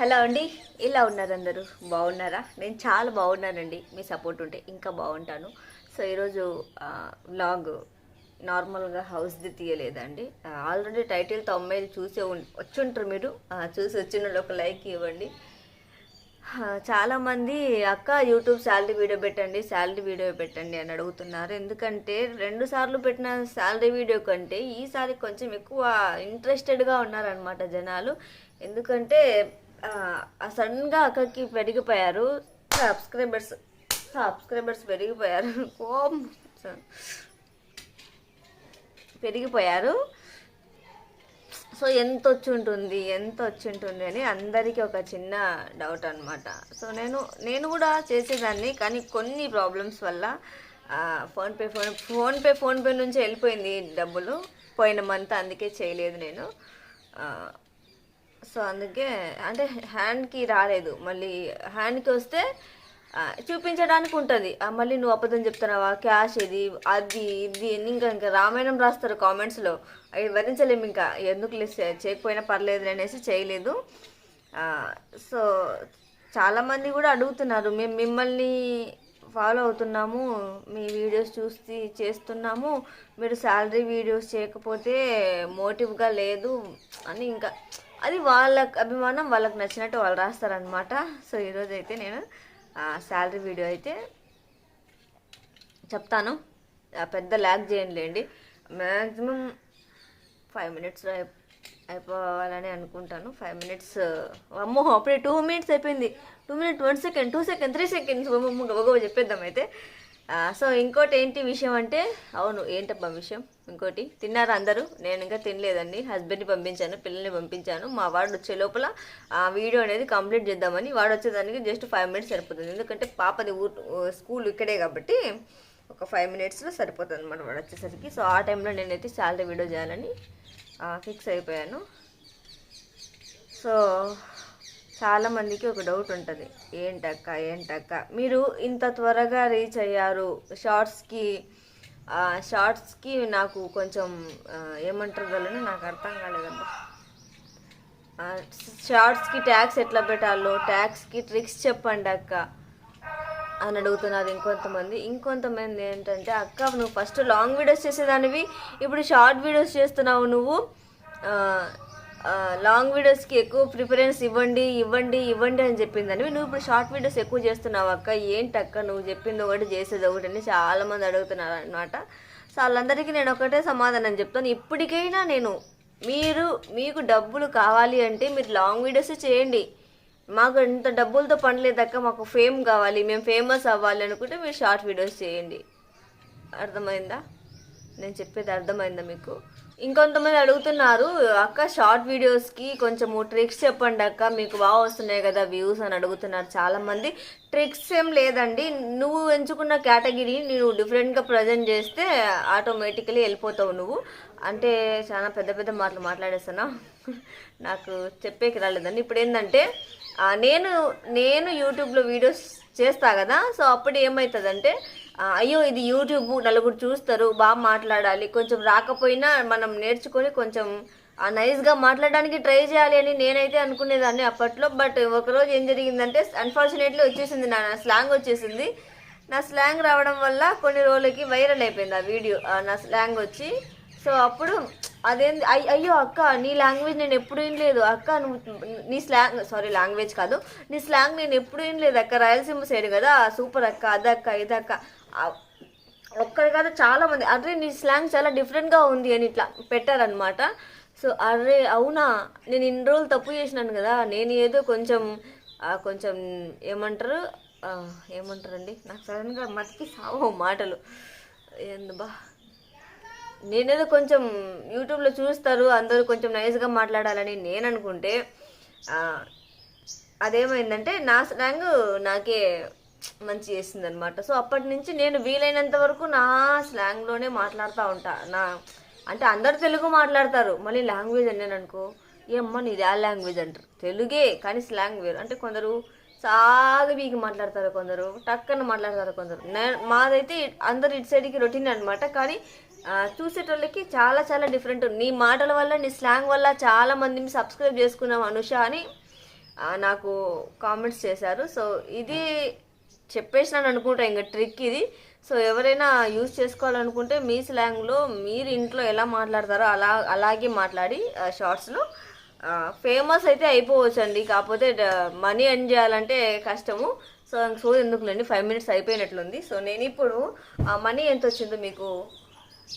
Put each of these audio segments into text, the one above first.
Hello అండి ఇలా ఉన్నారు అందరూ? బాగున్నారా? నేను చాలా బాగున్నానండి మీ సపోర్ట్ ఉంటే ఇంకా బాగుంటాను. సో ఈరోజు వ్లాగ్ నార్మల్గా హౌస్ది తీయలేదండి. ఆల్రెడీ టైటిల్ తొమ్మిది చూసే ఉం- వచ్చుంటారు మీరు. చూసి వచ్చిన వాళ్ళు ఒక లైక్ ఇవ్వండి. చాలామంది అక్క యూట్యూబ్ శాలరీ వీడియో పెట్టండి శాలరీ వీడియో పెట్టండి అని అడుగుతున్నారు. ఎందుకంటే రెండు సార్లు పెట్టిన శాలరీ వీడియో కంటే ఈసారి కొంచెం ఎక్కువ ఇంట్రెస్టెడ్గా ఉన్నారనమాట జనాలు. ఎందుకంటే సడన్గా అక్కకి పెరిగిపోయారు. Subscribers subscribers పెరిగిపోయారు. కోపం. పెరిగిపోయారు. సో ఎంత వచ్చి ఉంటుంది ఎంత వచ్చి ఉంటుంది అని అందరికీ ఒక చిన్న డౌట్ అనమాట సో నేను నేను కూడా చేసేదాన్ని కానీ కొన్ని ప్రాబ్లమ్స్ వల్ల ఫోన్పే ఫోన్ ఫోన్పే ఫోన్పే నుంచి వెళ్ళిపోయింది డబ్బులు. పోయిన మంత్ అందుకే చేయలేదు నేను. సో అందుకే అంటే హ్యాండ్కి రాలేదు. మళ్ళీ హ్యాండ్కి వస్తే చూపించడానికి ఉంటుంది. మళ్ళీ నువ్వు అబద్ధం చెప్తున్నావా? క్యాష్ ఇది అది ఇది అని ఇంకా ఇంకా రామాయణం రాస్తారు కామెంట్స్లో అవి వరించలేము ఇంకా. ఎందుకు చేయకపోయినా పర్లేదు అనేసి చేయలేదు. సో చాలామంది కూడా అడుగుతున్నారు. మేము మిమ్మల్ని ఫాలో అవుతున్నాము మీ వీడియోస్ చూసి చేస్తున్నాము. మీరు శాలరీ వీడియోస్ చేయకపోతే మోటివ్గా లేదు అని ఇంకా అది వాళ్ళ అభిమానం వాళ్ళకి నచ్చినట్టు వాళ్ళు రాస్తారనమాట సో ఈరోజు అయితే నేను శాలరీ వీడియో అయితే చెప్తాను. ఆ, పెద్ద ల్యాగ్ చేయండిలేండి. మ్యాక్సిమం ఫైవ్ మినిట్స్లో అయిపోవాలని అనుకుంటాను. ఫైవ్ మినిట్స్ అమ్మో అప్పుడే టూ మినిట్స్ అయిపోయింది. Two minute one second two second three seconds గబగబ చెప్పేద్దాం అయితే. సో ఇంకోటి ఏంటి విషయం అంటే అవును ఏంటబ్బా విషయం? ఇంకోటి తిన్నారా అందరూ? నేను ఇంకా తినలేదండి. హస్బెండ్ని పంపించాను పిల్లల్ని పంపించాను. మా వాడు వచ్చే లోపల ఆ వీడియో అనేది కంప్లీట్ చేద్దామని వాడు వచ్చేదానికి జస్ట్ ఫైవ్ మినిట్స్ సరిపోతుంది. ఎందుకంటే పాపది ఊరు స్కూల్ ఇక్కడే కాబట్టి ఒక ఫైవ్ మినిట్స్లో సరిపోతుంది అనమాట వాడు వచ్చేసరికి. సో ఆ టైంలో నేనైతే శాలరీ వీడియో చేయాలని ఫిక్స్ అయిపోయాను. సో చాలామందికి ఒక డౌట్ ఉంటుంది. ఏంటక్క ఏంటక్క? మీరు ఇంత త్వరగా రీచ్ అయ్యారు. షార్ట్స్కి షార్ట్స్కి నాకు కొంచెం ఏమంటారు వాళ్ళని? నాకు అర్థం కాలేదమ్మా షార్ట్స్కి ట్యాక్స్ ఎట్లా పెట్టాలో ట్యాక్స్కి ట్రిక్స్ చెప్పండి అక్క అని అడుగుతున్నారు ఇంకొంతమంది. ఇంకొంతమంది ఏంటంటే అక్క నువ్వు ఫస్ట్ లాంగ్ వీడియోస్ చేసేదానివి ఇప్పుడు షార్ట్ వీడియోస్ చేస్తున్నావు నువ్వు. లాంగ్ వీడియోస్కి ఎక్కువ ప్రిఫరెన్స్ ఇవ్వండి ఇవ్వండి ఇవ్వండి అని చెప్పిందని. నువ్వు ఇప్పుడు షార్ట్ వీడియోస్ ఎక్కువ చేస్తున్నావు అక్క. ఏంటి అక్క నువ్వు చెప్పింది ఒకటి చేసేది ఒకటి అని చాలామంది అడుగుతున్నారు అనమాట సో వాళ్ళందరికీ నేను ఒకటే సమాధానం చెప్తాను. ఇప్పటికైనా నేను మీరు మీకు డబ్బులు కావాలి అంటే మీరు లాంగ్ వీడియోస్ చేయండి. మాకు ఇంత డబ్బులతో పనిలేదక్క మాకు ఫేమ్ కావాలి మేము ఫేమస్ అవ్వాలి అనుకుంటే మీరు షార్ట్ వీడియోస్ చేయండి. అర్థమైందా? నేను చెప్పేది అర్థమైందా మీకు? ఇంకొంతమంది అడుగుతున్నారు అక్క షార్ట్ వీడియోస్కి కొంచెము ట్రిక్స్ చెప్పండి అక్క మీకు బాగా వస్తున్నాయి కదా వ్యూస్ అని అడుగుతున్నారు చాలామంది. ట్రిక్స్ ఏం లేదండి. నువ్వు ఎంచుకున్న కేటగిరీ నువ్వు డిఫరెంట్గా ప్రజెంట్ చేస్తే ఆటోమేటికలీ వెళ్ళిపోతావు నువ్వు. అంటే చాలా పెద్ద పెద్ద మాటలు మాట్లాడేస్తానా? నాకు చెప్పేకి రాలేదండి ఇప్పుడు ఏంటంటే నేను నేను యూట్యూబ్లో వీడియోస్ చేస్తా కదా సో అప్పుడు ఏమవుతుందంటే అయ్యో ఇది యూట్యూబ్ నలుగురు చూస్తారు బాగా మాట్లాడాలి. కొంచెం రాకపోయినా మనం నేర్చుకొని కొంచెం ఆ, నైస్గా మాట్లాడడానికి ట్రై చేయాలి అని నేనైతే అనుకునేదాన్ని అప్పట్లో. బట్ ఒకరోజు ఏం జరిగిందంటే అన్ఫార్చునేట్లీ వచ్చేసింది నా స్లాంగ్ వచ్చేసింది. నా స్లాంగ్ రావడం వల్ల కొన్ని రోజులకి వైరల్ అయిపోయింది ఆ వీడియో నా స్లాంగ్ వచ్చి. సో అప్పుడు అదేంది అయ్యో అక్క నీ లాంగ్వేజ్ నేను ఎప్పుడు వినలేదు. అక్క నువ్వు నీ స్లాంగ్ సారీ లాంగ్వేజ్ కాదు. నీ స్లాంగ్ నేను ఎప్పుడు వినలేదు. అక్క రాయలసీమ సైడ్ కదా. సూపర్ అక్క అదక్క ఇదక్క. ఒక్కరు కాదు చాలా మంది. అరే నీ స్లాంగ్ చాలా డిఫరెంట్గా ఉంది అని ఇట్లా పెట్టారనమాట సో అరే అవునా? నేను ఇన్ని రోజులు తప్పు చేసినాను కదా. నేను ఏదో కొంచెం కొంచెం ఏమంటారు? ఏమంటారండి? నాకు సడన్గా మతికి సావు మాటలు. ఎందుబా నేనేదో కొంచెం యూట్యూబ్లో చూస్తారు అందరూ కొంచెం నైస్గా మాట్లాడాలని నేను అనుకుంటే అదేమైందంటే నా స్లాంగ్ నాకే మంచి చేసింది అనమాట సో అప్పటి నుంచి నేను వీలైనంత వరకు నా స్లాంగ్లోనే మాట్లాడుతూ ఉంటా. నా అంటే అందరు తెలుగు మాట్లాడతారు. మళ్ళీ లాంగ్వేజ్ అన్నాను అనుకో ఏమ్మా నీది ఆ లాంగ్వేజ్ అంటారు. తెలుగే కానీ స్లాంగ్ వేరు. అంటే కొందరు సాగ వీగి మాట్లాడతారు కొందరు టక్కన మాట్లాడతారు కొందరు. మాదైతే అందరు ఇటు సైడ్కి రొటీన్ అనమాట కానీ చూసేటోళ్ళకి చాలా చాలా డిఫరెంట్ నీ మాటల వల్ల నీ స్లాంగ్ వల్ల చాలా మందిని సబ్స్క్రైబ్ చేసుకున్నాం అనుష అని నాకు కామెంట్స్ చేశారు. సో ఇది చెప్పేసినాను అనుకుంటా ఇంకా ట్రిక్ ఇది. సో ఎవరైనా యూజ్ చేసుకోవాలనుకుంటే మీ స్లాంగ్లో మీరు ఇంట్లో ఎలా మాట్లాడతారో అలా అలాగే మాట్లాడి షార్ట్స్లో ఫేమస్ అయితే అయిపోవచ్చు అండి కాకపోతే మనీ ఎర్న్ చేయాలంటే కష్టము. సో సో ఎందుకులేండి ఫైవ్ మినిట్స్ అయిపోయినట్లుంది. సో నేను ఇప్పుడు మనీ ఎంత వచ్చిందో మీకు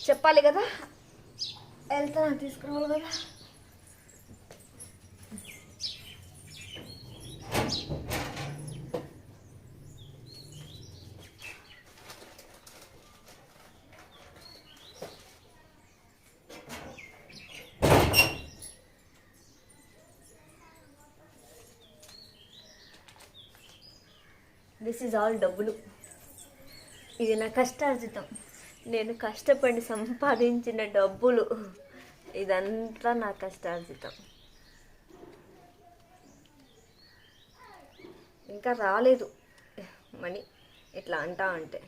చెప్పాలి కదా? వెళ్తాను తీసుకురావాలి కదా? దిస్ ఈజ్ ఆల్ డబ్బులు. ఇది నా కష్టార్జితం. నేను కష్టపడి సంపాదించిన డబ్బులు. ఇదంతా నా కష్టార్జితం. ఇంకా రాలేదు. మనీ ఇట్లా అంటా అంటే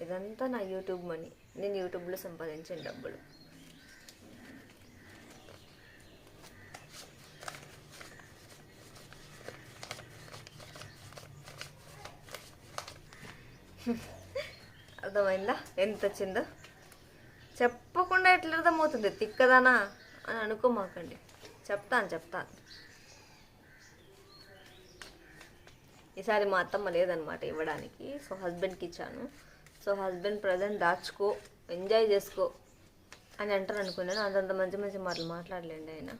ఇదంతా నా యూట్యూబ్ మనీ. నేను యూట్యూబ్లో సంపాదించిన డబ్బులు. అర్థమైందా? ఎంత వచ్చిందో? చెప్పకుండా ఎట్లా అర్థమవుతుంది? తిక్కదానా అని అనుకోమాకండి. చెప్తాను చెప్తాను. ఈసారి మా అత్తమ్మ లేదనమాట ఇవ్వడానికి. సో హస్బెండ్కి ఇచ్చాను. సో హస్బెండ్ ప్రజెంట్ దాచుకో ఎంజాయ్ చేసుకో అని అంటారు అనుకున్నాను. అంతంత మంచి మంచి మాటలు మాట్లాడలేండి ఆయన.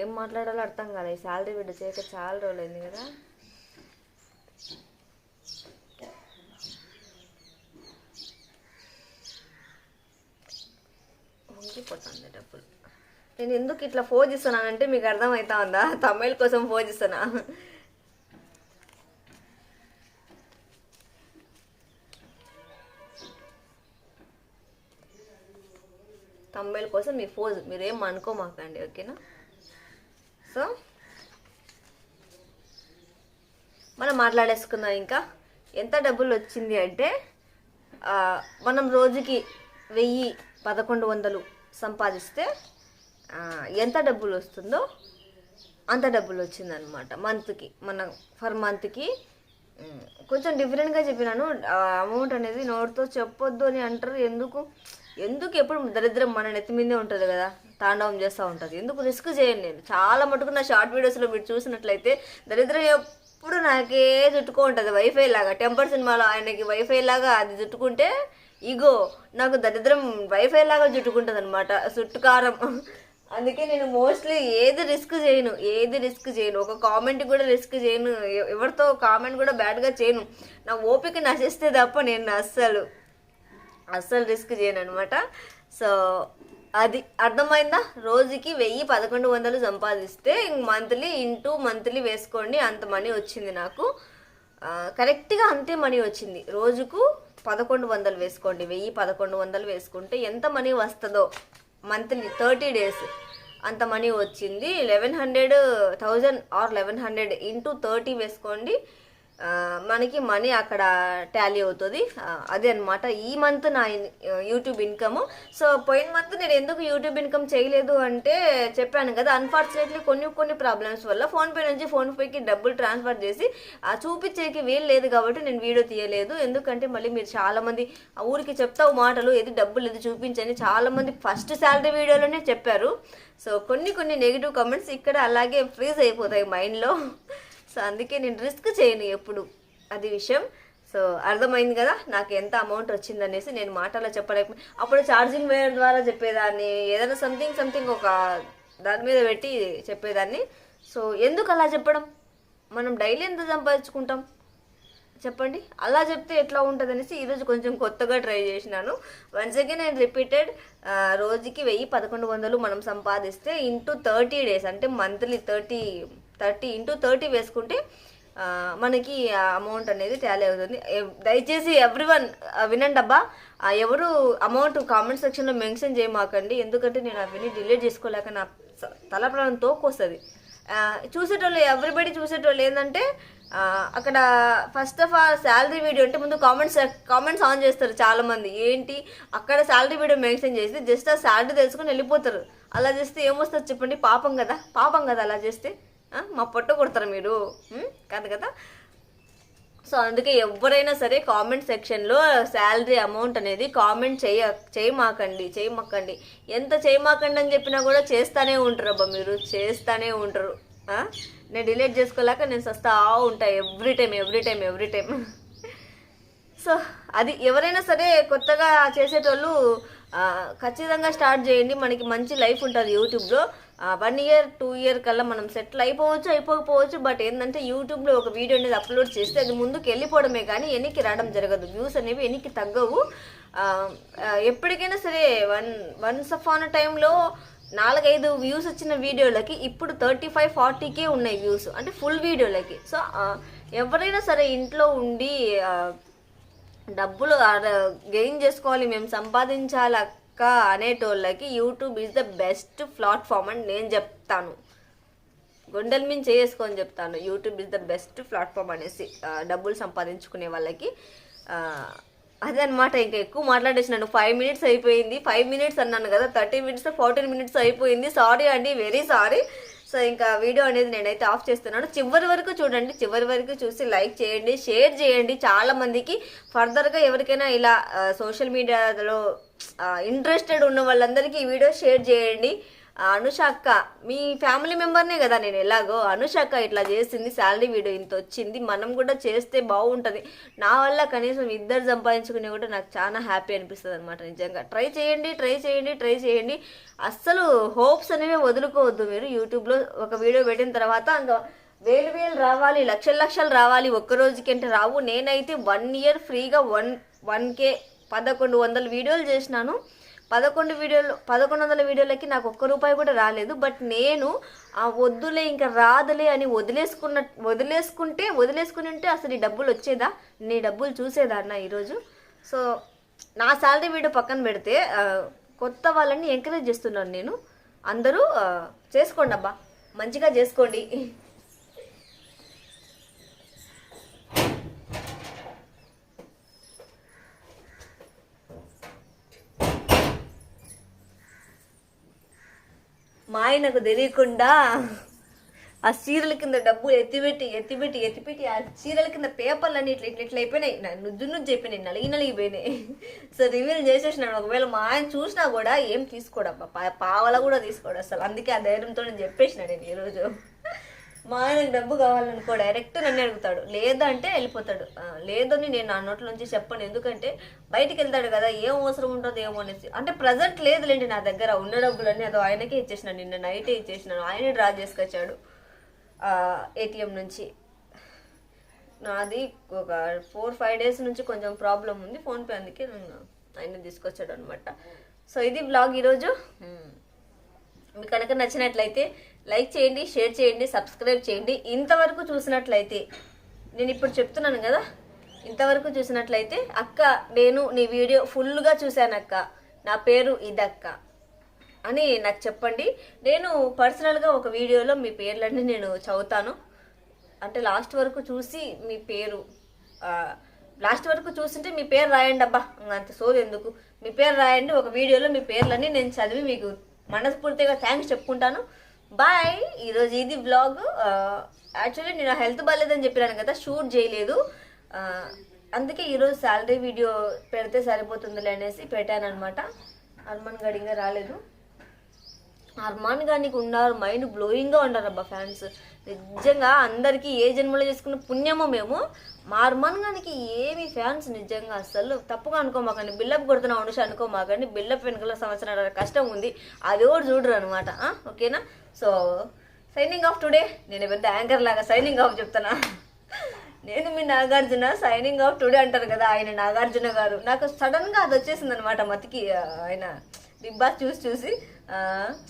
ఏం మాట్లాడాలో అర్థం కాదు ఈ శాలరీ బిడ్డ చేయక చాలా రోజులైంది కదా. వంగిపోతుంది డబ్బులు. నేను ఎందుకు ఇట్లా ఫోన్ చేస్తున్నానంటే మీకు అర్థమవుతా ఉందా? తమిళ్ కోసం ఫోజ్ చేస్తున్నా. తమిళ్ కోసం మీ ఫోజ్ మీరేం అనుకోమాకండి ఓకేనా? సో మనం మాట్లాడేసుకుందాం ఇంకా. ఎంత డబ్బులు వచ్చింది అంటే మనం రోజుకి వెయ్యి పదకొండు వందలు సంపాదిస్తే ఎంత డబ్బులు వస్తుందో అంత డబ్బులు వచ్చిందనమాట మంత్కి మన ఫర్ మంత్కి. కొంచెం డిఫరెంట్గా చెప్పినాను. అమౌంట్ అనేది నోటితో చెప్పొద్దు అని అంటారు. ఎందుకు? ఎందుకు ఎప్పుడు దరిద్రం మన నెత్తి మీదే ఉంటుంది కదా? తాండవం చేస్తూ ఉంటుంది. ఎందుకు రిస్క్ చేయను నేను? చాలా మటుకు నా షార్ట్ వీడియోస్లో మీరు చూసినట్లయితే దరిద్రం ఎప్పుడు నాకే చుట్టుకో ఉంటుంది. వైఫై లాగా టెంపర్ సినిమాలో ఆయనకి వైఫై లాగా అది చుట్టుకుంటే ఇగో నాకు దరిద్రం వైఫై లాగా చుట్టుకుంటుంది అనమాట చుట్టుకారం. అందుకే నేను మోస్ట్లీ ఏది రిస్క్ చేయను ఏది రిస్క్ చేయను. ఒక కామెంట్ కూడా రిస్క్ చేయను. ఎవరితో కామెంట్ కూడా బ్యాడ్గా చేయను. నా ఓపిక నశిస్తే తప్ప నేను అస్సలు అస్సలు రిస్క్ చేయను అనమాట సో అది అర్థమైందా? రోజుకి వెయ్యి పదకొండు వందలు సంపాదిస్తే మంత్లీ ఇంటూ మంత్లీ వేసుకోండి అంత మనీ వచ్చింది నాకు. కరెక్ట్గా అంతే మనీ వచ్చింది. రోజుకు పదకొండు వందలు వేసుకోండి. వెయ్యి పదకొండు వందలు వేసుకుంటే ఎంత మనీ వస్తుందో మంత్లీ థర్టీ డేస్ అంత మనీ వచ్చింది. Eleven hundred thousand or eleven hundred into thirty వేసుకోండి. మనకి మనీ అక్కడ టాలీ అవుతుంది. అదే అనమాట ఈ మంత్ నా యూట్యూబ్ ఇన్కమ్. సో పోయిన మంత్ నేను ఎందుకు యూట్యూబ్ ఇన్కమ్ చేయలేదు అంటే చెప్పాను కదా అన్ఫార్చునేట్లీ కొన్ని కొన్ని ప్రాబ్లమ్స్ వల్ల ఫోన్పే నుంచి ఫోన్పేకి డబ్బులు ట్రాన్స్ఫర్ చేసి ఆ చూపించేకి వీలు లేదు కాబట్టి నేను వీడియో తీయలేదు. ఎందుకంటే మళ్ళీ మీరు చాలామంది ఆ ఊరికి చెప్తావు మాటలు ఏది డబ్బులు ఏది చూపించని చాలామంది ఫస్ట్ శాలరీ వీడియోలోనే చెప్పారు. సో కొన్ని కొన్ని నెగిటివ్ కమెంట్స్ ఇక్కడ అలాగే ఫ్రీజ్ అయిపోతాయి మైండ్లో సో అందుకే నేను రిస్క్ చేయను ఎప్పుడు. అది విషయం. సో అర్థమైంది కదా నాకు ఎంత అమౌంట్ వచ్చిందనేసి నేను మాటలో చెప్పలేక అప్పుడు ఛార్జింగ్ వేయర్ ద్వారా చెప్పేదాన్ని ఏదైనా సంథింగ్ సంథింగ్ ఒక దాని మీద పెట్టి చెప్పేదాన్ని. సో ఎందుకు అలా చెప్పడం? మనం డైలీ ఎంత సంపాదించుకుంటాం? చెప్పండి. అలా చెప్తే ఎట్లా ఉంటుంది అనేసి ఈరోజు కొంచెం కొత్తగా ట్రై చేసినాను. వన్స్ అగైన్ నేను రిపీటెడ్ రోజుకి వెయ్యి పదకొండు వందలు మనం సంపాదిస్తే ఇంటూ థర్టీ డేస్ అంటే monthly thirty thirty into thirty వేసుకుంటే మనకి ఆ అమౌంట్ అనేది టాలీ అవుతుంది. దయచేసి ఎవ్రీ వన్ వినండి అబ్బా. ఎవరు అమౌంట్ కామెంట్ సెక్షన్లో మెన్షన్ చేయమాకండి. ఎందుకంటే నేను అవన్నీ డిలీట్ చేసుకోలేక నా తల ప్రాణం తోకొస్తుంది చూసేటోళ్ళు ఎవ్రీబడి చూసేటోళ్ళు ఏంటంటే అక్కడ first of all salary video అంటే ముందు కామెంట్స్ కామెంట్స్ ఆన్ చేస్తారు చాలామంది. ఏంటి? అక్కడ శాలరీ వీడియో మెన్షన్ చేసి జస్ట్ ఆ శాలరీ తెలుసుకొని వెళ్ళిపోతారు. అలా చేస్తే ఏమొస్తుంది చెప్పండి? పాపం కదా. పాపం కదా అలా చేస్తే. మా పొట్ట కొడతారు మీరు. కాదు కదా? సో అందుకే ఎవరైనా సరే కామెంట్ సెక్షన్లో శాలరీ అమౌంట్ అనేది కామెంట్ చేయ చేయమాకండి చేయమాకండి. ఎంత చేయమాకండి అని చెప్పినా కూడా చేస్తానే ఉంటారు అబ్బా మీరు. చేస్తానే ఉంటారు. నేను డిలీట్ చేసుకోలేక నేను సస్తా ఉంటా every time every time every time so అది ఎవరైనా సరే కొత్తగా చేసేటోళ్ళు ఖచ్చితంగా స్టార్ట్ చేయండి. మనకి మంచి లైఫ్ ఉంటుంది యూట్యూబ్లో. వన్ ఇయర్ టూ ఇయర్ కల్లా మనం సెటిల్ అయిపోవచ్చు అయిపోకపోవచ్చు. బట్ ఏంటంటే యూట్యూబ్లో ఒక వీడియో అనేది అప్లోడ్ చేస్తే అది ముందుకు వెళ్ళిపోవడమే కానీ ఎన్నికి రావడం జరగదు. వ్యూస్ అనేవి ఎన్నికి తగ్గవు. ఎప్పటికైనా సరే వన్ వన్స్ అఫ్ ఆన్ టైంలో నాలుగైదు వ్యూస్ వచ్చిన వీడియోలకి ఇప్పుడు థర్టీ ఫైవ్ ఫార్టీకే ఉన్నాయి వ్యూస్. అంటే ఫుల్ వీడియోలకి. సో ఎవరైనా సరే ఇంట్లో ఉండి డబ్బులు గెయిన్ చేసుకోవాలి మేము సంపాదించాలి అక్క అనేటోళ్ళకి YouTube is the best platform అని నేను చెప్తాను. గుండెల మీద చేసుకొని చెప్తాను. YouTube is the best platform అనేసి డబ్బులు సంపాదించుకునే వాళ్ళకి. అదనమాట అదే ఇంకా ఎక్కువ మాట్లాడేసినాను ఫైవ్ మినిట్స్ అయిపోయింది. ఫైవ్ మినిట్స్ అన్నాను కదా థర్టీ మినిట్స్ ఫార్టీన్ మినిట్స్ అయిపోయింది. సారీ అండి వెరీ సారీ సో ఇంకా వీడియో అనేది నేనైతే ఆఫ్ చేస్తున్నాను. చివరి వరకు చూడండి చివరి వరకు చూసి లైక్ చేయండి షేర్ చేయండి. చాలా మందికి ఫర్దర్గా ఎవరికైనా ఇలా సోషల్ మీడియాలో ఇంట్రెస్టెడ్ ఉన్న వాళ్ళందరికీ ఈ వీడియో షేర్ చేయండి. అనుష అక్క మీ ఫ్యామిలీ మెంబర్నే కదా నేను ఎలాగో. అనుష అక్క ఇట్లా చేసింది శాలరీ వీడియో ఇంత వచ్చింది మనం కూడా చేస్తే బాగుంటుంది. నా వల్ల కనీసం ఇద్దరు సంపాదించుకునే కూడా నాకు చాలా హ్యాపీ అనిపిస్తుంది అనమాట నిజంగా. ట్రై చేయండి ట్రై చేయండి ట్రై చేయండి. అస్సలు హోప్స్ అనేవి వదులుకోవద్దు మీరు. యూట్యూబ్లో ఒక వీడియో పెట్టిన తర్వాత ఇంకా వేలు వేలు రావాలి లక్షల లక్షలు రావాలి ఒక్క రోజుకి అంటే రావు. నేనైతే వన్ ఇయర్ ఫ్రీగా వన్ వన్ కే పదకొండు వందల వీడియోలు చేసినాను. పదకొండు వీడియోలు పదకొండు వందల వీడియోలకి నాకు ఒక్క రూపాయి కూడా రాలేదు. బట్ నేను ఆ వద్దులే ఇంకా రాదులే అని వదిలేసుకున్న వదిలేసుకుంటే వదిలేసుకుని ఉంటే అసలు ఈ డబ్బులు వచ్చేదా? నీ డబ్బులు చూసేదా అన్న ఈరోజు? సో నా శాలరీ వీడియో పక్కన పెడితే కొత్త వాళ్ళని ఎంకరేజ్ చేస్తున్నాను నేను. అందరూ చేసుకోండి అబ్బా మంచిగా చేసుకోండి మా ఆయనకు తెలియకుండా ఆ చీరల కింద డబ్బులు ఎత్తిపెట్టి ఎత్తిపెట్టి ఎత్తిపెట్టి ఆ చీరల కింద పేపర్లు ఇట్లా ఇట్లా ఇట్లా అయిపోయినాయి. నుజ్జు నుజ్జు అయిపోయినాయి నలిగి నలిగిపోయినాయి సో రివీల్ చేసేసినాడు. ఒకవేళ మా ఆయన చూసినా కూడా ఏం తీసుకోడబ్బా పా- పావల కూడా తీసుకోడు అసలు. అందుకే ఆ ధైర్యంతో నేను చెప్పేసిన నేను ఈరోజు. మా ఆయనకు డబ్బు కావాలనుకో డైరెక్ట్ నన్ను అడుగుతాడు. లేదంటే వెళ్ళిపోతాడు. లేదని నేను నా నోట్ల నుంచి చెప్పను. ఎందుకంటే బయటికి వెళ్తాడు కదా ఏం అవసరం ఉంటుందో ఏమో అనేసి. అంటే ప్రజెంట్ లేదులేండి నా దగ్గర. ఉన్న డబ్బులన్నీ అదో ఆయనకే ఇచ్చేసినాను నిన్న నైటే ఇచ్చేసినాను ఆయనే డ్రా చేసుకొచ్చాడు. ఏటీఎం నుంచి. నాది ఒక ఫోర్ ఫైవ్ డేస్ నుంచి కొంచెం ప్రాబ్లం ఉంది. ఫోన్పే అందుకే నేను ఆయన తీసుకొచ్చాడు అనమాట సో ఇది బ్లాగ్ ఈరోజు. మీకు కనుక నచ్చినట్లయితే లైక్ చేయండి షేర్ చేయండి సబ్స్క్రైబ్ చేయండి. ఇంతవరకు చూసినట్లయితే నేను ఇప్పుడు చెప్తున్నాను కదా ఇంతవరకు చూసినట్లయితే అక్క నేను నీ వీడియో ఫుల్గా చూశానక్క నా పేరు ఇదక్క అని నాకు చెప్పండి. నేను పర్సనల్గా ఒక వీడియోలో మీ పేర్లన్నీ నేను చదువుతాను. అంటే లాస్ట్ వరకు చూసి మీ పేరు లాస్ట్ వరకు చూసింటే మీ పేరు రాయండి అబ్బా. అంత సోది ఎందుకు? మీ పేరు రాయండి ఒక వీడియోలో మీ పేర్లన్నీ నేను చదివి మీకు మనస్ఫూర్తిగా థ్యాంక్స్ చెప్పుకుంటాను. బాయ్ ఈరోజు ఇది బ్లాగ్ యాక్చువల్లీ నేను హెల్త్ బాగాలేదని చెప్పినాను కదా షూట్ చేయలేదు. అందుకే ఈరోజు శాలరీ వీడియో పెడితే సరిపోతుందిలే అనేసి పెట్టాను అనమాట హనుమాన్ గడి ఇంకా రాలేదు. అర్మాన్ గానికి ఉన్నారు మైండ్ బ్లోయింగ్గా ఉన్నారు అబ్బా ఫ్యాన్స్ నిజంగా అందరికీ ఏ జన్మలో చేసుకున్న పుణ్యమో మేము మా అర్మాన్ గానికి ఏమి ఫ్యాన్స్ నిజంగా అసలు తప్పుగా అనుకోమాకండి. బిల్లప్ కొడుతున్నా అనుష అనుకోమాకండి. బిల్లప్ వెనుకల సంవత్సరాల కష్టం ఉంది. అది కూడా చూడరు అనమాట ఓకేనా? సో సైనింగ్ ఆఫ్ టుడే నేను పెద్ద యాంకర్ లాగా సైనింగ్ ఆఫ్ చెప్తానా నేను మీ నాగార్జున సైనింగ్ ఆఫ్ టుడే అంటారు కదా ఆయన నాగార్జున గారు. నాకు సడన్గా అది వచ్చేసింది అనమాట మతికి ఆయన బిగ్ బాస్ చూసి చూసి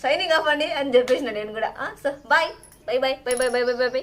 సైనింగ్ ఆఫ్ అండి అని చెప్పేసిన నేను కూడా. So bye bye bye bye bye bye bye bye bye